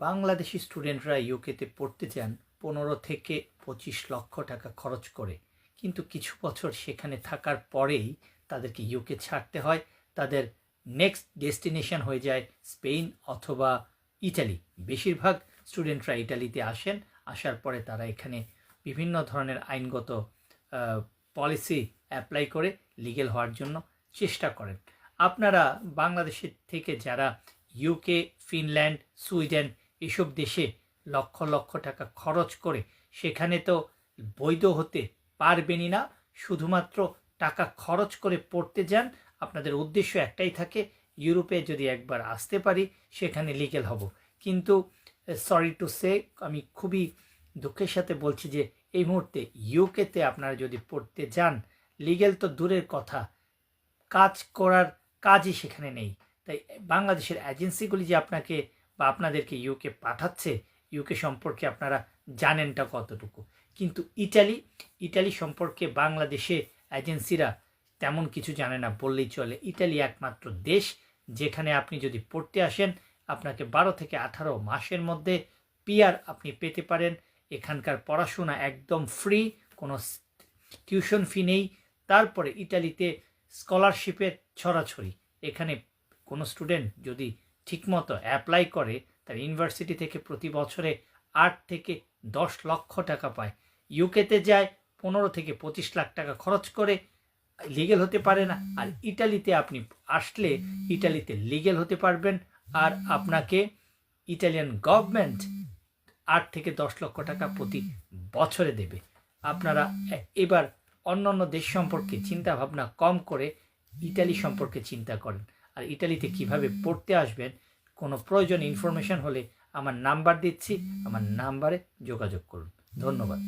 বাংলাদেশি স্টুডেন্টরা ইউকেতে পড়তে যান পনেরো থেকে পঁচিশ লক্ষ টাকা খরচ করে। কিন্তু কিছু বছর সেখানে থাকার পরেই তাদেরকে ইউকে ছাড়তে হয়। তাদের নেক্সট ডেস্টিনেশন হয়ে যায় স্পেন অথবা ইটালি। বেশিরভাগ স্টুডেন্টরা ইটালিতে আসেন। আসার পরে তারা এখানে বিভিন্ন ধরনের আইনগত পলিসি অ্যাপ্লাই করে লিগেল হওয়ার জন্য চেষ্টা করেন। আপনারা বাংলাদেশের থেকে যারা ইউকে, ফিনল্যান্ড, সুইডেন এসব দেশে লক্ষ লক্ষ টাকা খরচ করে সেখানে তো বৈধ হতে পারবেনই না। শুধুমাত্র টাকা খরচ করে পড়তে যান, আপনাদের উদ্দেশ্য একটাই থাকে, ইউরোপে যদি একবার আসতে পারি, সেখানে লিগেল হব। কিন্তু সরি টু সে আমি খুবই দুঃখের সাথে বলছি যে, এই মুহূর্তে ইউকেতে আপনারা যদি পড়তে যান লিগেল তো দূরের কথা, কাজ করার কাজই সেখানে নেই। তাই বাংলাদেশের এজেন্সিগুলি যে আপনাকে বা আপনাদেরকে ইউকে পাঠাচ্ছে ইউকে সম্পর্কে আপনারা জানেনটা কতটুকু। কিন্তু ইটালি ইটালি সম্পর্কে বাংলাদেশে এজেন্সিরা তেমন কিছু জানে না বললেই চলে। ইটালি একমাত্র দেশ যেখানে আপনি যদি পড়তে আসেন, আপনাকে বারো থেকে আঠারো মাসের মধ্যে পিয়ার আপনি পেতে পারেন। এখানকার পড়াশোনা একদম ফ্রি কোনো টিউশন ফি নেই। তারপরে ইটালিতে স্কলারশিপের ছড়াছড়ি। এখানে কোনো স্টুডেন্ট যদি ঠিকমতো অ্যাপ্লাই করে, তার ইউনিভার্সিটি থেকে প্রতি বছরে আট থেকে দশ লক্ষ টাকা পায়। ইউকেতে যায়, পনেরো থেকে পঁচিশ লাখ টাকা খরচ করে লিগেল হতে পারে না। আর ইটালিতে আপনি আসলে ইটালিতে লিগেল হতে পারবেন। আর আপনাকে ইটালিয়ান গভর্নমেন্ট আট থেকে দশ লক্ষ টাকা প্রতি বছরে দেবে। আপনারা এবার অন্য অন্য দেশ সম্পর্কে চিন্তা ভাবনা কম করে ইটালি সম্পর্কে চিন্তা করেন। আর ইটালিতে কীভাবে পড়তে আসবেন, কোনো প্রয়োজন ইনফরমেশন হলে আমার নাম্বার দিচ্ছি, আমার নাম্বারে যোগাযোগ করুন। ধন্যবাদ।